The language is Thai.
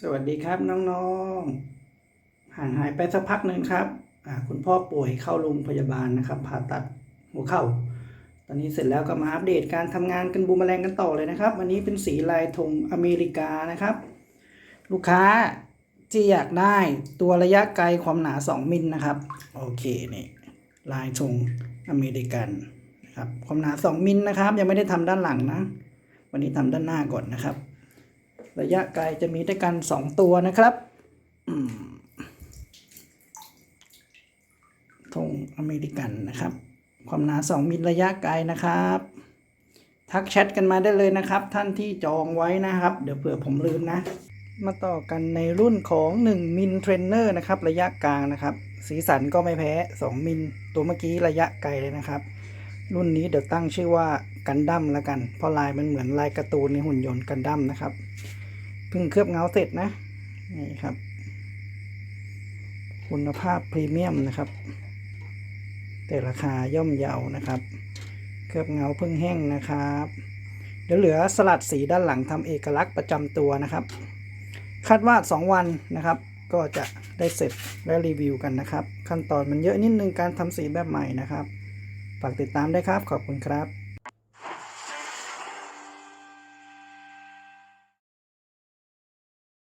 สวัสดีครับน้องๆ ห่างหายไปสักพักหนึ่งครับ คุณพ่อป่วยเข้าโรงพยาบาลนะครับ ผ่าตัดหัวเข่า ตอนนี้เสร็จแล้วก็มาอัปเดตการทำงานกันบูมแมลงกันต่อเลยนะครับ วันนี้เป็นสีลายธงอเมริกานะครับ ลูกค้าที่อยากได้ตัวระยะไกลความหนา 2 มิลนะครับ โอเคนี่ลายธงอเมริกันนะครับ ความหนา 2 มิลนะครับ ยังไม่ได้ทำด้านหลังนะ วันนี้ทำด้านหน้าก่อนนะครับ ระยะไกลจะมีด้วยกัน 2 ตัวนะครับธงอเมริกันนะครับ ความหนา 2 มิลระยะไกลนะครับ ทักแชทกันมาได้เลยนะครับ ท่านที่จองไว้นะครับ เดี๋ยวเผื่อผมลืมนะ มาต่อกันในรุ่นของ 1 มิลเทรนเนอร์นะครับ ระยะกลางนะครับ สีสันก็ไม่แพ้ 2 มิลตัวเมื่อกี้ระยะไกลเลยนะครับ รุ่นนี้เดี๋ยวตั้งชื่อว่ากันดั้มแล้วกัน เพราะลายมันเหมือนลายการ์ตูนในหุ่นยนต์กันดั้มนะครับ เพิ่งเคลือบเงาเสร็จนะ นี่ครับ คุณภาพพรีเมียมนะครับ แต่ราคาย่อมเยานะครับ เคลือบเงาเพิ่งแห้งนะครับเดี๋ยวเหลือสลัดสีด้านหลังทำเอกลักษณ์ประจำตัวนะครับ คาดว่า 2 วันนะครับ ก็จะได้เสร็จและรีวิวกันนะครับ ขั้นตอนมันเยอะนิดนึงการทำสีแบบใหม่นะครับ ฝากติดตามได้ครับ ขอบคุณครับ